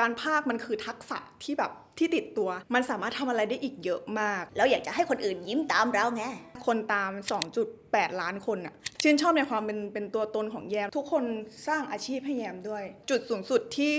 การพากมันคือทักษะที่แบบที่ติดตัว มันสามารถทำอะไรได้อีกเยอะมากเราอยากจะให้คนอื่นยิ้มตามเราไง คนตาม 2.8 ล้านคนอะชื่นชอบในความเป็นเป็นตัวตนของแยม ทุกคนสร้างอาชีพให้แยมด้วย จุดสูงสุดที่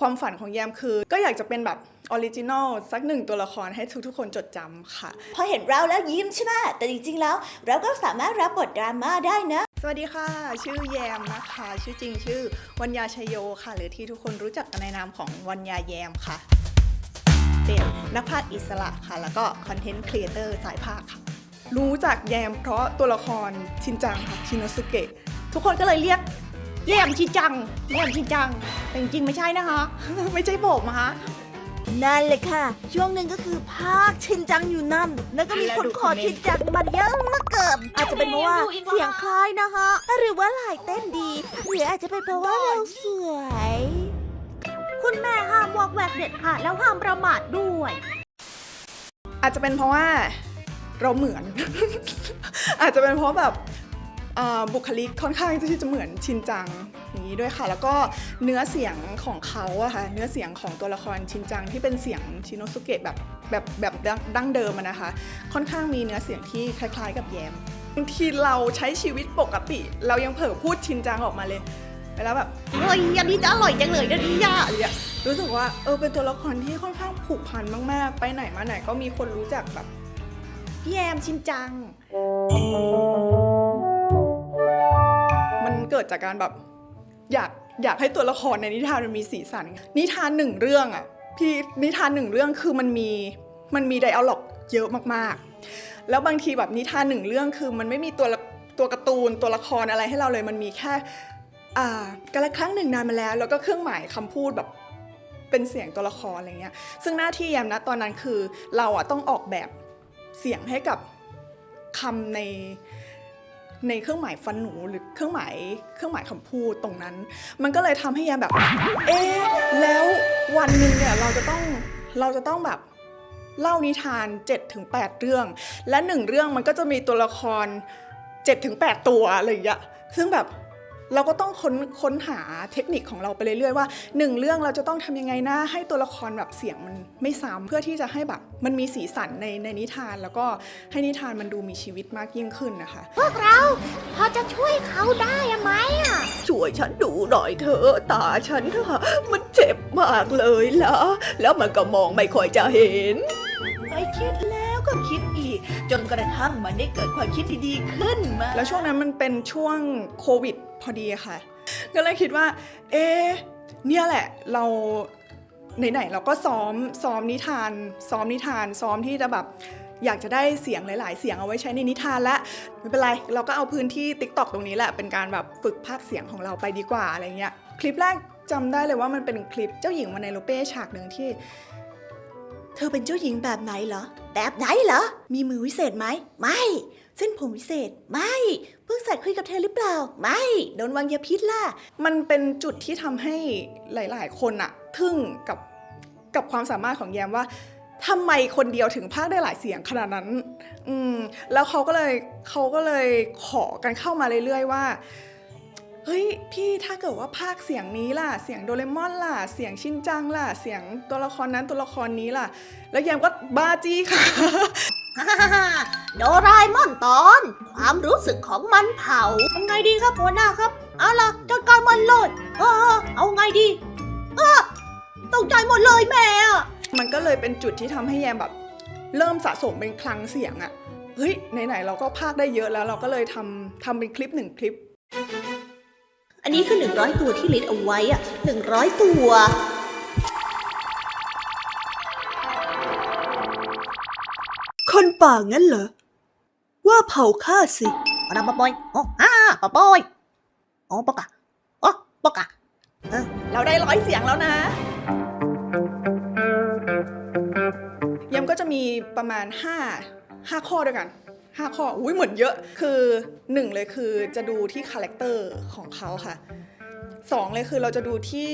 ความฝันของแยมคือ ก็อยากจะเป็นแบบออริจินอลสักหนึ่งตัวละครให้ทุกๆ คนจดจำค่ะ พอเห็นเราแล้วยิ้มใช่ไหมแต่จริงๆแล้ว เราก็สามารถรับบทดราม่าได้นะ สวัสดีค่ะ ชื่อแยมนะคะ ชื่อจริงชื่อวัญญาชยโยค่ะ หรือที่ทุกคนรู้จักกันในนามของวัญญาแยมค่ะ เป็นนักพากย์อิสระค่ะ แล้วก็คอนเทนต์ครีเอเตอร์สายภาคค่ะ รู้จักแยมเพราะตัวละครชินจังค่ะ ชินโนสุเกะ ทุกคนก็เลยเรียกแยมชินจังแยมชินจัง แต่จริงๆไม่ใช่นะคะ ไม่ใช่ผมนะคะ นั่นเลยค่ะ ช่วงหนึ่งก็คือภาคชินจังอยู่นั่น แล้วก็มีคนขอชินจังมาเยอะเหลือเกินอาจจะเป็นเพราะว่าเสียงคล้ายนะคะหรือว่าลายเต้นดีหรืออาจจะเป็นเพราะว่าเราสวย คุณแม่ห้ามวอกแวกเด็ดขาดแล้วห้ามประมาทด้วย อาจจะเป็นเพราะว่าเราเหมือน อาจจะเป็นเพราะแบบเอ่อบุคลิกค่อนข้างที่จะเหมือนชินจัง อย่างนี้ด้วยค่ะ แล้วก็เนื้อเสียงของเขาอะค่ะเนื้อเสียงของตัวละครชินจังที่เป็นเสียงชินโนสุเกะแบบแบบแบบดั้งดั้งเดิมอะนะคะ ค่อนข้างมีเนื้อเสียงที่คล้าย ๆ กับแยมบางทีเราใช้ชีวิตปกติ เรายังเผลอพูดชินจังออกมาเลยแล้วแบบเฮ้ยอันนี้จะอร่อยจังเลยนะนี่ยาอะไรอย่างเงี้ยรู้สึกว่าเออเป็นตัวละครที่ค่อนข้างผูกพันมาก ๆ ไปไหนมาไหนก็มีคนรู้จักแบบพี่แยมชินจัง มันเกิดจากการแบบ อยากอยากให้ตัวละครในนิทานมันมีสีสัน นิทานหนึ่งเรื่องอะพี่นิทานหนึ่งเรื่องคือมันมีมันมีไดอะล็อกเยอะมากๆ แล้วบางทีแบบนิทานหนึ่งเรื่องคือมันไม่มีตัวตัวการ์ตูนตัวละครอะไรให้เราเลยมันมีแค่อ่ากาละครั้งหนึ่งนานมาแล้ว แล้วก็เครื่องหมายคำพูดแบบเป็นเสียงตัวละครอะไรเงี้ย ซึ่งหน้าที่แยมนะตอนนั้นคือเราอะต้องออกแบบเสียงให้กับคำใน ในเครื่องหมายฟันหนูหรือเครื่องหมายเครื่องหมายคำพูดตรงนั้น มันก็เลยทำให้ยามแบบ เอ๊ะแล้ววันหนึ่งเนี่ยเราจะต้องเราจะต้องแบบเล่านิทาน 7-8 เรื่อง และหนึ่งเรื่องมันก็จะมีตัวละคร 7-8 ตัวอะไรอย่างเงี้ยซึ่งแบบ เราก็ต้องค้นค้นหาเทคนิคของเราไปเรื่อยๆว่าหนึ่งเรื่องเราจะต้องทำยังไงนะ ให้ตัวละครแบบเสียงมันไม่ซ้ำเพื่อที่จะให้แบบมันมีสีสันในในนิทาน แล้วก็ให้นิทานมันดูมีชีวิตมากยิ่งขึ้นนะคะ พวกเราพอจะช่วยเขาได้ไหมอะช่วยฉันดูหน่อยเถอะตาฉันน่ะมันเจ็บมากเลยล่ะแล้วมันก็มองไม่ค่อยจะเห็นไปคิดแล้วก็คิดอีก จนกระทั่งมันได้เกิดความคิดดีๆขึ้นมา แล้วช่วงนั้นมันเป็นช่วงโควิด พอดีค่ะ ก็เลยคิดว่า เอ๊เนี่ยแหละเราไหนๆเราก็ซ้อมซ้อมนิทาน ซ้อมนิทาน ซ้อมที่จะแบบอยากจะได้เสียงหลาย ๆ เสียงเอาไว้ใช้ในนิทานและไม่เป็นไร เราก็เอาพื้นที่ t ิ k t o k ตรงนี้แหละเป็นการแบบฝึกภาคเสียงของเราไปดีกว่าอะไรเงี้ยคลิปแรกจำได้เลยว่ามันเป็นคลิปเจ้าหญิงวาไนโลเป้ฉากหนึ่งที่ เธอเป็นเจ้าหญิงแบบไหนเหรอ แบบไหนเหรอ มีมือวิเศษไหม ไม่ ส้นผมวิเศษ ไม่เพิ่งสัตว์คุยกับเธอหรือเปล่า ไม่โดนวางยาพิษล่ะ มันเป็นจุดที่ทำให้หลาย ๆ คนอะทึ่งกับกับความสามารถของแยมว่าทำไมคนเดียวถึงพากย์ได้หลายเสียงขนาดนั้น อืมแล้วเขาก็เลยเขาก็เลยขอกันเข้ามาเรื่อยๆว่า เฮ้ยพี่ถ้าเกิดว่าพากเสียงนี้ล่ะ เสียงโดเรมอนล่ะ เสียงชินจังล่ะ เสียงตัวละครนั้นตัวละครนี้ล่ะ แล้วแยมก็บ้าจี้ค่ะ โดราเอมอนตอน ความรู้สึกของมันเผาทำไงดีครับหัวหน้าครับ เอาล่ะจัดการมันเลยเออเอาไงดีเออตกใจหมดเลยแม่อะมันก็เลยเป็นจุดที่ทำให้แยมแบบ เริ่มสะสมเป็นคลังเสียงอะเฮ้ยไหนๆเราก็พากย์ได้เยอะแล้วเราก็เลยทำทำเป็นคลิปหนึ่งคลิป อันนี้คือ 100 ตัวที่ลิสต์เอาไว้อะ100 ตัว ป่างั้นเหรอ ว่าเผาข้าสิปะปะปอยโอ้ฮ่าปะปอยโอ้ปะกะโอ้ปะกะเราได้ร้อยเสียงแล้วนะยมก็จะมีประมาณ 5 5 ข้อด้วยกัน 5 ข้อ อุ้ยเหมือนเยอะ คือ 1 เลยคือจะดูที่คาแรคเตอร์ของเขาค่ะ 2เลยคือเราจะดูที่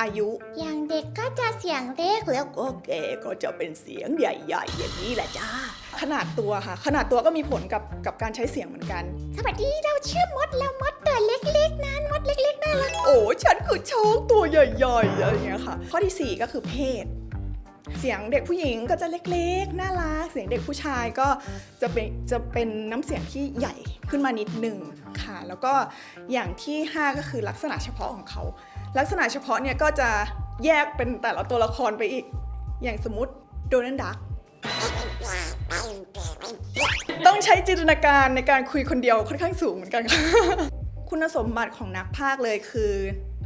อายุ อย่างเด็กก็จะเสียงเล็กแล้วก็แกก็จะเป็นเสียงใหญ่ๆอย่างนี้แหละจ้า ขนาดตัวค่ะ ขนาดตัวก็มีผลกับกับการใช้เสียงเหมือนกัน สวัสดีเราชื่อมดแล้วมดตัวเล็กๆนะมดเล็กๆน่ารักโอ้ฉันคือช้างตัวใหญ่ๆอะไรอย่างเงี้ยค่ะ ข้อที่4ก็คือเพศ เสียงเด็กผู้หญิงก็จะเล็กๆ น่ารัก เสียงเด็กผู้ชายก็จะเป็นจะเป็นน้ำเสียงที่ใหญ่ขึ้นมานิดหนึ่งค่ะ แล้วก็อย่างที่ 5 ก็คือลักษณะเฉพาะของเขา ลักษณะเฉพาะเนี่ยก็จะแยกเป็นแต่ละตัวละครไปอีก อย่างสมมติโดนัลดักต้องใช้จินตนาการในการคุยคนเดียวค่อนข้างสูงเหมือนกันค่ะ คุณสมบัติของนักพากเลยคือ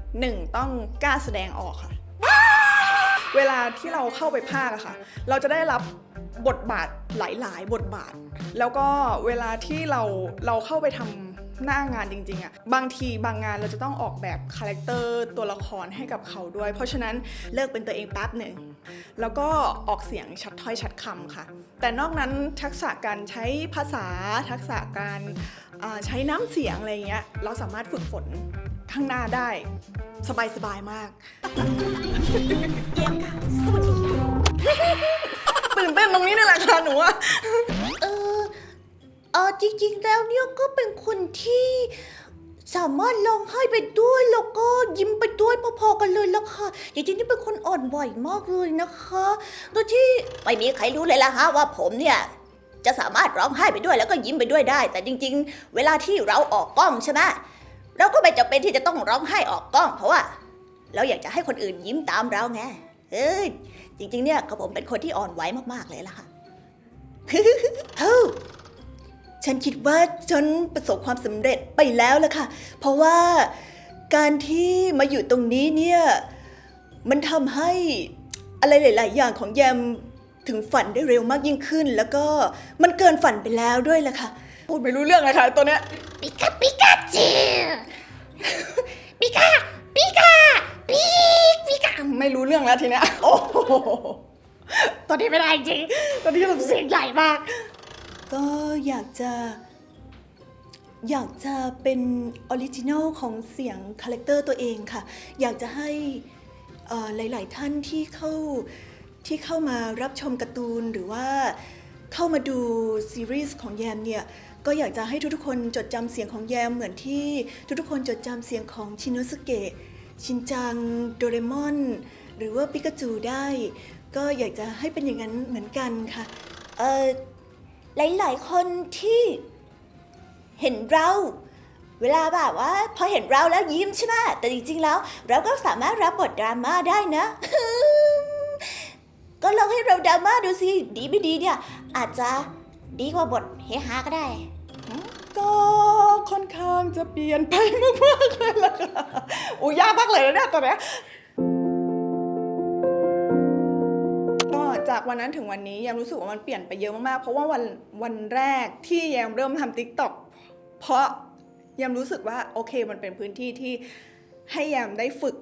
1. ต้องกล้าแสดงออกค่ะ เวลาที่เราเข้าไปพากย์อะค่ะ เราจะได้รับบทบาทหลาย ๆ บทบาท แล้วก็เวลาที่เราเราเข้าไปทำหน้างานจริงๆอะบางทีบางงานเราจะต้องออกแบบคาแรคเตอร์ตัวละครให้กับเขาด้วย เพราะฉะนั้นเลิกเป็นตัวเองแป๊บหนึ่งแล้วก็ออกเสียงชัดถ้อยชัดคำค่ะ แต่นอกนั้นทักษะการใช้ภาษาทักษะการใช้น้ำเสียงอะไรเงี้ยเราสามารถฝึกฝนข้างหน้าได้ สบายๆมากเตื่นเต้นตรงนี้นี่แหละค่ะหนูอะเออเออจริงๆแล้วเนี่ยก็เป็นคนที่สามารถร้องไห้ไปด้วยแล้วก็ยิ้มไปด้วยพอๆกันเลยละค่ะจริงๆนี่เป็นคนอ่อนไหวมากเลยนะคะโดยที่ไม่มีใครรู้เลยละฮะว่าผมเนี่ยจะสามารถร้องไห้ไปด้วยแล้วก็ยิ้มไปด้วยได้ แต่จริง ๆ เวลาที่เราออกกล้องใช่ไหม เราก็ไม่จำเป็นที่จะต้องร้องไห้ออกกล้อง เพราะว่า เราอยากจะให้คนอื่นยิ้มตามเราไงเอ้ยจริงๆเนี่ยก็ผมเป็นคนที่อ่อนไหวมากๆเลยล่ะค่ะเฮ้าฉันคิดว่าฉันประสบความสำเร็จไปแล้วล่ะค่ะ เพราะว่าการที่มาอยู่ตรงนี้เนี่ยมันทำให้อะไรหลาย ๆ อย่างของแยมถึงฝันได้เร็วมากยิ่งขึ้น แล้วก็มันเกินฝันไปแล้วด้วยล่ะค่ะ พูดไม่รู้เรื่องเลยค่ะตัวเนี้ยปิกาปิกาจิปิกาปิกาปิกปิกาไม่รู้เรื่องแล้วทีเนี้ยโอ้โหตอนนี้ไม่ได้จริงตอนนี้เราเสียงใหญ่มาก ก็อยากจะ อยากจะเป็นออริจินัลของเสียงคาแรคเตอร์ตัวเองค่ะ อยากจะให้เอ่อหลาย ๆ ท่านที่เข้าที่เข้ามารับชมการ์ตูนหรือว่าเข้ามาดูซีรีส์ของแยมเนี่ย ก็อยากจะให้ทุกๆคนจดจำเสียงของแยมเหมือนที่ทุกๆคนจดจำเสียงของชินโนสุเกะชินจัง โดเรมอน หรือว่าปิกาจูได้ ก็อยากจะให้เป็นอย่างนั้นเหมือนกันค่ะ เออหลายๆคนที่เห็นเรา เวลาแบบว่า พอเห็นเราแล้วยิ้มใช่ไหมแต่จริงๆแล้ว เราก็สามารถรับบทดราม่าได้นะ ก็ลองให้เราดราม่าดูสิดีไม่ดีเนี่ยอาจจะ ดีกว่าบทเฮฮาก็ได้ ก็ค่อนข้างจะเปลี่ยนไปมากๆเลยล่ะค่ะอู้ยากมากเลยนะเนี่ยตัวเนี้ยก็จากวันนั้นถึงวันนี้แยมรู้สึกว่ามันเปลี่ยนไปเยอะมากๆ เพราะว่าวันวันแรกที่แยมเริ่มทำ t ิ k t o k เพราะแยมรู้สึกว่าโอเคมันเป็นพื้นที่ที่ให้แยมได้ฝึก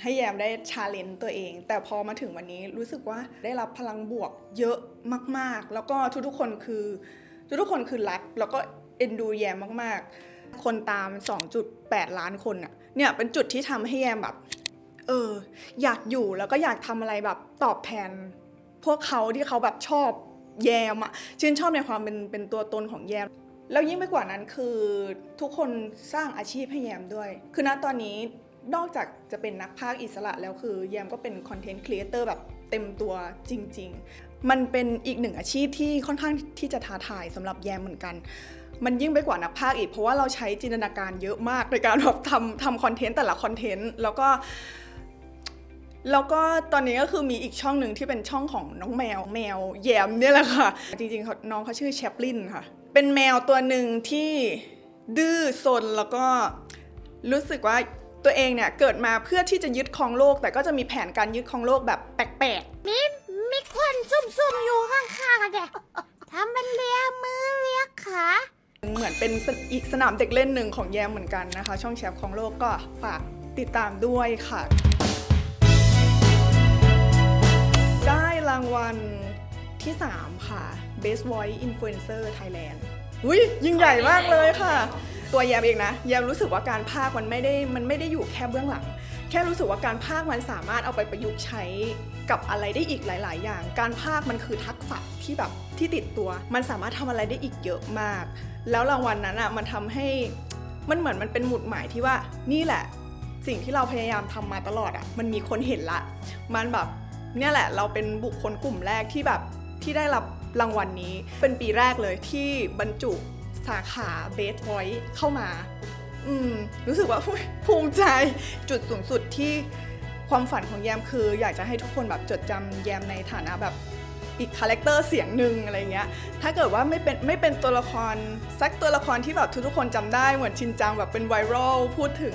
ให้แยมได้ชาเลนจ์ตัวเอง แต่พอมาถึงวันนี้รู้สึกว่าได้รับพลังบวกเยอะมากๆ แล้วก็ทุกๆคนคือ ทุกๆคนคือรัก แล้วก็เอ็นดูแยมมากๆ คนตาม 2.8 ล้านคนอะเนี่ยเป็นจุดที่ทำให้แยมแบบ เออ อยากอยู่แล้วก็อยากทำอะไรแบบตอบแทนพวกเขาที่เขาแบบชอบแยมอะชื่นชอบในความเป็นเป็นตัวตนของแยมแล้วยิ่งไปกว่านั้นคือทุกคนสร้างอาชีพให้แยมด้วย คือณตอนนี้ นอกจากจะเป็นนักพากย์อิสระแล้วคือแยมก็เป็นคอนเทนต์ครีเอเตอร์แบบเต็มตัวจริง ๆ มันเป็นอีกหนึ่งอาชีพที่ค่อนข้างที่จะท้าทายสำหรับแยมเหมือนกัน มันยิ่งไปกว่านักพากย์อีก เพราะว่าเราใช้จินตนาการเยอะมากในการแบบทำทำคอนเทนต์แต่ละคอนเทนต์แล้วก็แล้วก็ตอนนี้ก็คือมีอีกช่องหนึ่งที่เป็นช่องของน้องแมวแมวแยมเนี่ยแหละค่ะ จริงๆน้องเขาชื่อแชปลินค่ะ เป็นแมวตัวหนึ่งที่ดื้อซนแล้วก็รู้สึกว่า ตัวเองเนี่ยเกิดมาเพื่อที่จะยึดครองโลก แต่ก็จะมีแผนการยึดครองโลกแบบแปลกๆมีคนซุ่มๆอยู่ข้างๆอะแกทำเป็นเลียมือเลียขาเหมือนเป็นสอีกสนามเด็กเล่นหนึ่งของแยมเหมือนกันนะคะ ช่องแชปของโลกก็ฝากติดตามด้วยค่ะ ได้รางวัลที่ 3 ค่ะ Best Voice Influencer Thailand อุ้ยยิ่งใหญ่มากเลยค่ะ ตัวแยมเองนะแยมรู้สึกว่าการพากมันไม่ได้มันไม่ได้อยู่แค่เบื้องหลัง แค่รู้สึกว่าการพากมันสามารถเอาไปประยุกต์ใช้กับอะไรได้อีกหลาย ๆ อย่าง การพากมันคือทักษะที่แบบที่ติดตัว มันสามารถทำอะไรได้อีกเยอะมาก แล้วรางวัลนั้นอะมันทำให้มันเหมือนมันเป็นหมุดหมายที่ว่านี่แหละ สิ่งที่เราพยายามทำมาตลอดอะมันมีคนเห็นละ มันแบบเนี่ยแหละเราเป็นบุคคลกลุ่มแรกที่แบบที่ได้รับรางวัลนนี้เป็นปีแรกเลยที่บรรจุาขาเบส v อย c e เข้ามา อืม รู้สึกว่าภูมิใจจุดสูงสุดที่ความฝันของแยมคือ อยากจะให้ทุกคนแบบจดจำแยมในฐานะแบบอีกคาแรคเตอร์เสียงหนึ่งอะไรเงี้ย ถ้าเกิดว่าไม่เป็นไม่เป็นตัวละครสักตัวละครที่แบบทุกๆคนจำได้เหมือนชินจังแบบเป็นไวรัลพูดถึง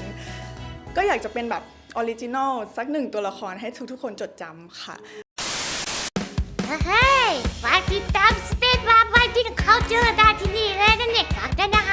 ก็อยากจะเป็นแบบออริจินอลสักหนึ่งตัวละครให้ทุกๆคนจดจำค่ะเฮ้ยฝากติดตามสเป 中たちに言えるに勝手な